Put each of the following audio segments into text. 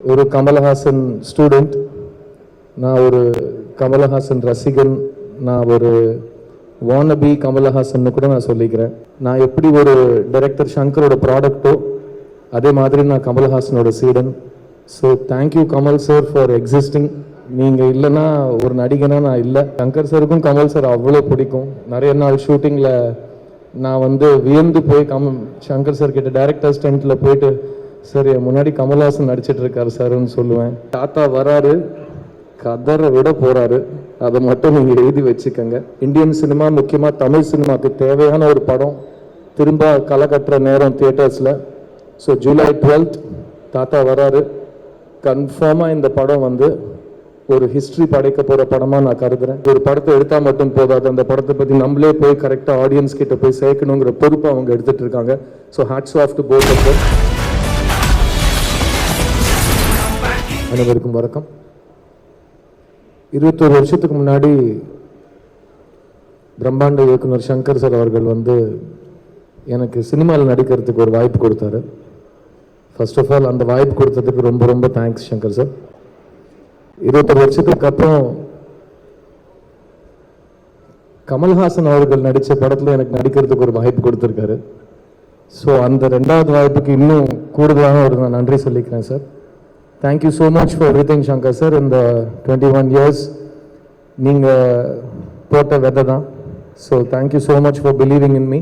ஒரு கமலஹாசன் ஸ்டூடெண்ட் நான் ஒரு கமலஹாசன் ரசிகன் நான் ஒரு வானபி கமலஹாசன் கூட நான் சொல்லிக்கிறேன். நான் எப்படி ஒரு டைரக்டர் சங்கரோட ப்ராடக்ட்டோ அதே மாதிரி நான் கமலஹாசனோட சீடன். So thank you Kamal sir for existing நீங்கள் இல்லைன்னா ஒரு நடிகனா நான் இல்லை. சங்கர் சாருக்கும் கமல் சார் அவ்வளோ பிடிக்கும். நிறைய நாள் ஷூட்டிங்கில் நான் வந்து வியந்து போய் கம் சங்கர் சார் கிட்ட டேரக்டர் ஸ்டண்ட்டில் போயிட்டு சார் என் முன்னாடி கமல்ஹாசன் நடிச்சிட்டு இருக்காரு சார்னு சொல்லுவேன். தாத்தா வராரு கதரை விட போறாரு. அதை மட்டும் நீங்க எழுதி வச்சுக்கோங்க. இந்தியன் சினிமா முக்கியமா தமிழ் சினிமாவுக்கு தேவையான ஒரு படம் திரும்ப களை கட்டுற நேரம் தியேட்டர்ஸ்ல ஸோ ஜூலை டுவெல்த் தாத்தா வராரு. கன்ஃபார்மாக இந்த படம் வந்து ஒரு ஹிஸ்ட்ரி படைக்க போகிற படமாக நான் கருதுறேன். ஒரு படத்தை எடுத்தால் மட்டும் போதாது. அந்த படத்தை பற்றி நம்மளே போய் கரெக்டாக ஆடியன்ஸ் கிட்ட போய் சேர்க்கணுங்கிற பொறுப்பை அவங்க எடுத்துகிட்டு இருக்காங்க so hats off to both அனைவருக்கும் வணக்கம். இருபத்தோரு வருஷத்துக்கு முன்னாடி பிரம்மாண்ட இயக்குனர் சங்கர் சார் அவர்கள் வந்து எனக்கு சினிமாவில் நடிக்கிறதுக்கு ஒரு வாய்ப்பு கொடுத்தாரு. ஃபர்ஸ்ட் ஆஃப் ஆல் அந்த வாய்ப்பு கொடுத்ததுக்கு ரொம்ப ரொம்ப தேங்க்ஸ் சங்கர் சார். இருபத்தொரு வருஷத்துக்கு அப்புறம் கமல்ஹாசன் அவர்கள் நடித்த படத்தில் எனக்கு நடிக்கிறதுக்கு ஒரு வாய்ப்பு கொடுத்துருக்காரு. ஸோ அந்த ரெண்டாவது வாய்ப்புக்கு இன்னும் கூடுதலான ஒரு நான் நன்றி சொல்லிக்கிறேன் sir. Thank you so much for everything Shankar sir இந்த டுவெண்ட்டி ஒன் இயர்ஸ் நீங்கள் போட்ட வெதை தான். So thank you so much for believing in me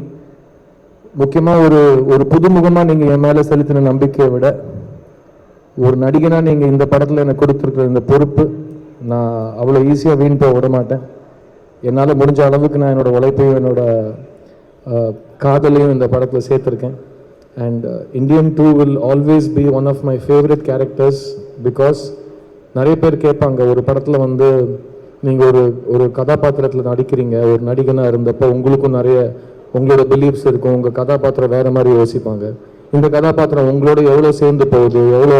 முக்கியமாக ஒரு ஒரு புதுமுகமாக நீங்கள் என் மேலே செலுத்தின நம்பிக்கையை விட ஒரு நடிகனாக நீங்கள் இந்த படத்தில் எனக்கு கொடுத்துருக்குற இந்த பொறுப்பு நான் அவ்வளோ ஈஸியாக வீண் போக விட மாட்டேன். என்னால் முடிஞ்ச அளவுக்கு நான் என்னோடய உழைப்பையும் என்னோடய காதலையும் இந்த படத்தில் சேர்த்துருக்கேன். And Indian two will always be one of my favourite characters because நிறைய பேர் கேட்பாங்க ஒரு படத்தில் வந்து நீங்கள் ஒரு ஒரு கதாபாத்திரத்தில் நடிக்கிறீங்க ஒரு நடிகனாக இருந்தப்போ உங்களுக்கும் நிறைய உங்களோட பிலீஃப்ஸ் இருக்கும் உங்கள் கதாபாத்திரம் வேறு மாதிரி யோசிப்பாங்க. இந்த கதாபாத்திரம் உங்களோட எவ்வளோ சேர்ந்து போகுது எவ்வளோ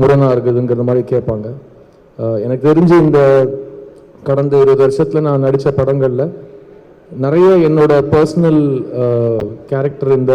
முரணாக இருக்குதுங்கிற மாதிரி கேட்பாங்க. எனக்கு தெரிஞ்சு இந்த கடந்த இருபது வருஷத்தில் நான் நடித்த படங்களில் நிறைய என்னோட பர்சனல் கேரக்டர் இந்த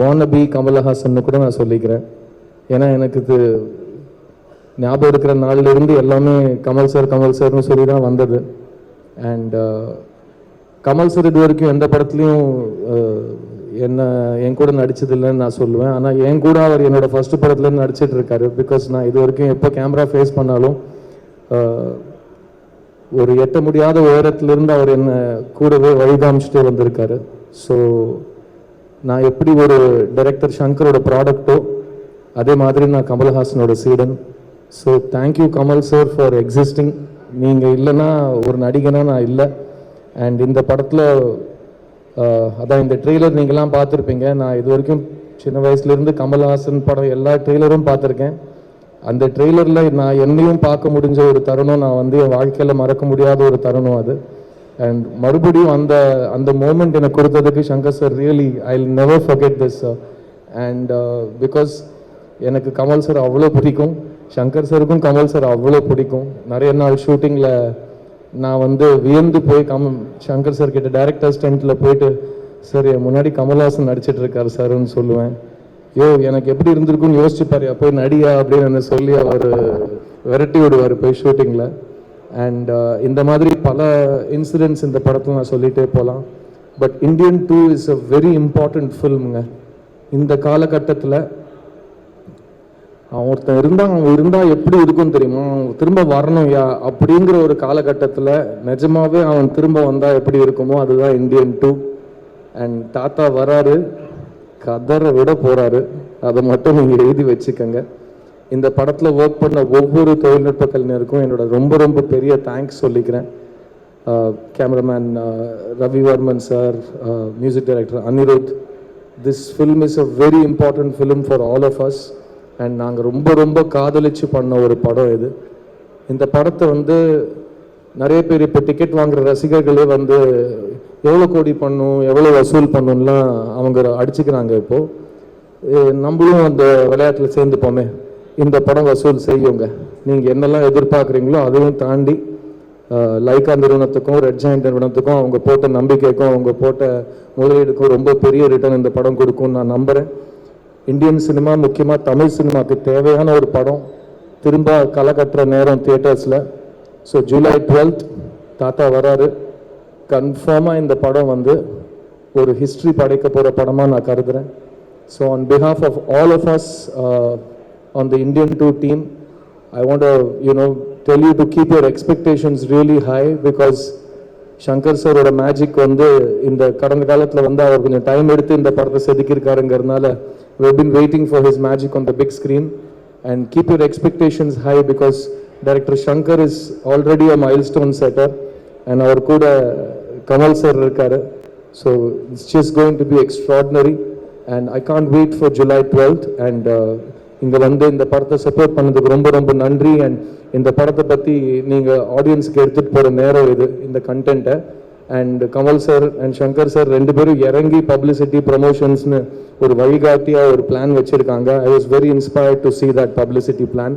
வானபி கமலஹாசன் கூட நான் சொல்லிக்கிறேன். ஏன்னா எனக்கு இது ஞாபகம் இருக்கிற நாளிலிருந்து எல்லாமே கமல் சார் கமல் சார்னு சொல்லி தான் வந்தது. அண்ட் uh, கமல் சார் இது வரைக்கும் எந்த படத்துலையும் uh, என்ன என் கூட நடிச்சது இல்லைன்னு நான் சொல்லுவேன். ஆனால் என் கூட அவர் என்னோட ஃபர்ஸ்ட் படத்துல நடிச்சிட்டு இருக்காரு. பிகாஸ் நான் இது வரைக்கும் எப்போ கேமரா ஃபேஸ் பண்ணாலும் uh, ஒரு எட்ட முடியாத உயரத்திலிருந்து அவர் என்னை கூடவே வழிகாமிச்சுட்டே வந்திருக்காரு. ஸோ நான் எப்படி ஒரு டைரக்டர் ஷங்கரோட ப்ராடக்ட்டோ அதே மாதிரி நான் கமல்ஹாசனோட சீடன். So thank you Kamal sir for existing நீங்கள் இல்லைன்னா ஒரு நடிகனாக நான் இல்லை. அண்ட் இந்த படத்தில் அதான் இந்த ட்ரெய்லர் நீங்களாம் பார்த்துருப்பீங்க. நான் இது வரைக்கும் சின்ன வயசுலேருந்து கமல்ஹாசன் படம் எல்லா ட்ரெய்லரும் பார்த்துருக்கேன். அந்த ட்ரெய்லரில் நான் என்னையும் பார்க்க முடிஞ்ச ஒரு தருணம் நான் வந்து என் வாழ்க்கையில் மறக்க முடியாத ஒரு தருணம் அது. அண்ட் மறுபடியும் அந்த அந்த மூமெண்ட் எனக்கு கொடுத்ததுக்கு Shankar sir really I never forget this and because எனக்கு கமல் சார் அவ்வளோ பிடிக்கும். சங்கர் சாருக்கும் கமல் சார் அவ்வளோ பிடிக்கும். நிறைய நாள் ஷூட்டிங்கில் நான் வந்து வியந்து போய் கம் சங்கர் சார் கிட்ட டேரக்டர் ஸ்டென்ட்டில் போயிட்டு சார் என் முன்னாடி கமல்ஹாசன் நடிச்சிட்டு இருக்காரு சார்னு சொல்லுவேன். ஐயோ எனக்கு எப்படி இருந்திருக்குன்னு யோசிச்சு பாரு போய் நடியா அப்படின்னு என்ன சொல்லி அவர் விரட்டி விடுவார் போய் ஷூட்டிங்கில் அண்ட் uh, இந்த மாதிரி பல இன்சிடென்ட்ஸ் இந்த படத்தில் நான் சொல்லிகிட்டே போகலாம் but Indian two is a very important ஃபில்முங்க இந்த காலகட்டத்தில் அவன் ஒருத்தன் இருந்தால் அவன் இருந்தால் எப்படி இருக்கும் தெரியுமா? அவன் திரும்ப வரணும் யா? அப்படிங்கிற ஒரு காலகட்டத்தில் நிஜமாவே அவன் திரும்ப வந்தால் எப்படி இருக்குமோ அதுதான் இந்தியன் டூ அண்ட் தாத்தா வராரு கதரை விட போகிறாரு அதை மட்டும் நீங்கள் எழுதி வச்சுக்கோங்க. இந்த படத்தில் ஒர்க் பண்ண ஒவ்வொரு தொழில்நுட்ப கலைஞருக்கும் என்னோட ரொம்ப ரொம்ப பெரிய தேங்க்ஸ் சொல்லிக்கிறேன். Cameraman Ravi Varman sir music director Anirudh. This film is a very important film for all of us and நாங்கள் ரொம்ப ரொம்ப காதலிச்சு பண்ண ஒரு படம் இது. இந்த படத்தை வந்து நிறைய பேர் இப்போ டிக்கெட் வாங்குற ரசிகர்களே வந்து எவ்வளோ கோடி பண்ணும் எவ்வளோ வசூல் பண்ணும்லாம் அவங்க அடிச்சுக்கிறாங்க இப்போது நம்மளும் அந்த விளையாட்டில் சேர்ந்துப்போமே. இந்த படம் வசூல் செய்யுங்க. நீங்கள் என்னெல்லாம் எதிர்பார்க்குறீங்களோ அதுவும் தாண்டி லைக்கா நிறுவனத்துக்கும் ரெட் ஜாயின் நிறுவனத்துக்கும் அவங்க போட்ட நம்பிக்கைக்கும் அவங்க போட்ட முதலீடுக்கும் ரொம்ப பெரிய ரிட்டர்ன் இந்த படம் கொடுக்கும்னு நான் நம்புகிறேன் இந்தியன் சினிமா முக்கியமாக தமிழ் சினிமாவுக்கு தேவையான ஒரு படம் திரும்ப களை கட்டுற நேரம் தியேட்டர்ஸில் ஸோ ஜூலை டுவெல்த் தாத்தா வராரு. கன்ஃபார்மாக இந்த படம் வந்து ஒரு ஹிஸ்ட்ரி படைக்க போகிற படமாக நான் கருதுகிறேன் so on behalf of all of us on the Indian two team I you know, tell you to keep your expectations really high because Shankar சாரோட மேஜிக் வந்து இந்த கடந்த காலத்தில் வந்து அவர் கொஞ்சம் டைம் எடுத்து இந்த படத்தை செதுக்கியிருக்காருங்கிறதுனால we've been waiting for his magic on the big screen and keep your expectations high because director Shankar is already a milestone setter and அவர் கூட கமல் சார் இருக்கார். So it's just going to be extraordinary and I can't wait for July twelfth and இங்கே வந்து இந்த படத்தை support பண்ணதுக்கு ரொம்ப ரொம்ப நன்றி. அண்ட் இந்த படத்தை பற்றி நீங்கள் ஆடியன்ஸ்க்கு எடுத்துகிட்டு போகிற நேரம் இது இந்த கண்டென்ட்டை and Kamal sir and Shankar sir ரெண்டு பேரும் இறங்கி பப்ளிசிட்டி ப்ரமோஷன்ஸ்னு ஒரு வழிகாட்டியாக ஒரு பிளான் வச்சுருக்காங்க. I was very inspired to see that publicity plan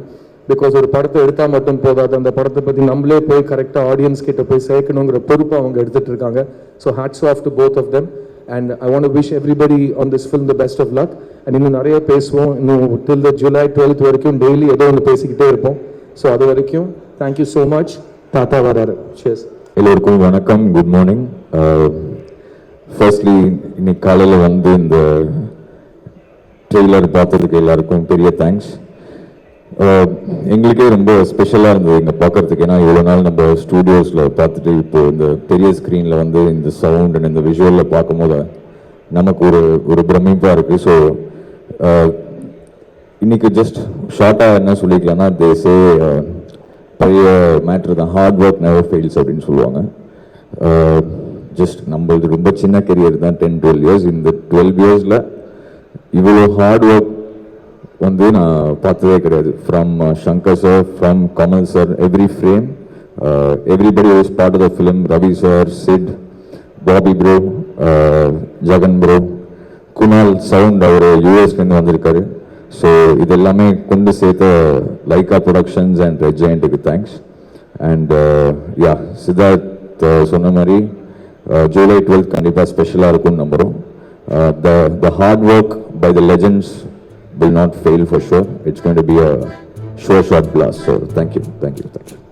because ஒரு படத்தை எடுத்தால் மட்டும் போதாது. அந்த படத்தை பற்றி நம்மளே போய் கரெக்டாக ஆடியன்ஸ் கிட்ட போய் சேர்க்கணுங்கிற பொறுப்பை அவங்க எடுத்துகிட்டு இருக்காங்க. So hats off to both of them and I want wish everybody on this film the best of luck and இன்னும் நிறைய பேசுவோம். இன்னும் டில் த ஜூலை டுவெல்த் வரைக்கும் டெய்லி ஏதோ ஒன்று பேசிக்கிட்டே இருப்போம். ஸோ அது வரைக்கும் தேங்க்யூ ஸோ மச் தாத்தா வராரு. Cheers. எல்லோருக்கும் வணக்கம். குட் மார்னிங் ஃபர்ஸ்ட்லி இன்னைக்கு காலையில் வந்து இந்த ட்ரெய்லர் பார்த்ததுக்கு எல்லாருக்கும் பெரிய தேங்க்ஸ் எங்களுக்கே ரொம்ப ஸ்பெஷலாக இருந்தது இங்கே பார்க்கறதுக்கு ஏன்னா இவ்வளோ நாள் நம்ம ஸ்டூடியோஸில் பார்த்துட்டு இப்போ இந்த பெரிய ஸ்க்ரீனில் வந்து இந்த சவுண்ட் அண்ட் இந்த விஷுவலில் பார்க்கும்போது நமக்கு ஒரு ஒரு பிரமிப்பாக இருக்குது ஸோ இன்றைக்கி ஜஸ்ட் ஷார்ட்டாக என்ன சொல்லிக்கலாம்னா தேசே பழைய மேட்ரு தான். ஹார்ட் ஒர்க் நெவர் ஃபெயில்ஸ் அப்படின்னு சொல்லுவாங்க. ஜஸ்ட் நம்மளது ரொம்ப சின்ன கெரியர் தான் டென் டுவெல் இயர்ஸ் இந்த டுவெல் இயர்ஸில் இவ்வளோ ஹார்ட் ஒர்க் வந்து நான் பார்த்ததே கிடையாது. From Shankar sir from Kamal sir every frame everybody was part of the film Ravi sir Sid Bobby bro Jagan bro Kunal sound அவர் யூஎஸ்லேருந்து வந்திருக்காரு. ஸோ இது எல்லாமே கொண்டு சேர்த்த லைகா ப்ரொடக்ஷன்ஸ் அண்ட் ரெட் ஜெயண்ட்டுக்கு தேங்க்ஸ் அண்ட் யா சித்தார்த் சொன்ன மாதிரி ஜூலை டுவெல்த் கண்டிப்பாக ஸ்பெஷலாக இருக்கும்னு நம்புகிறோம் the the hard work by the legends will not fail for sure. It's going to be a sure shot blast. So thank you, thank you, thank you.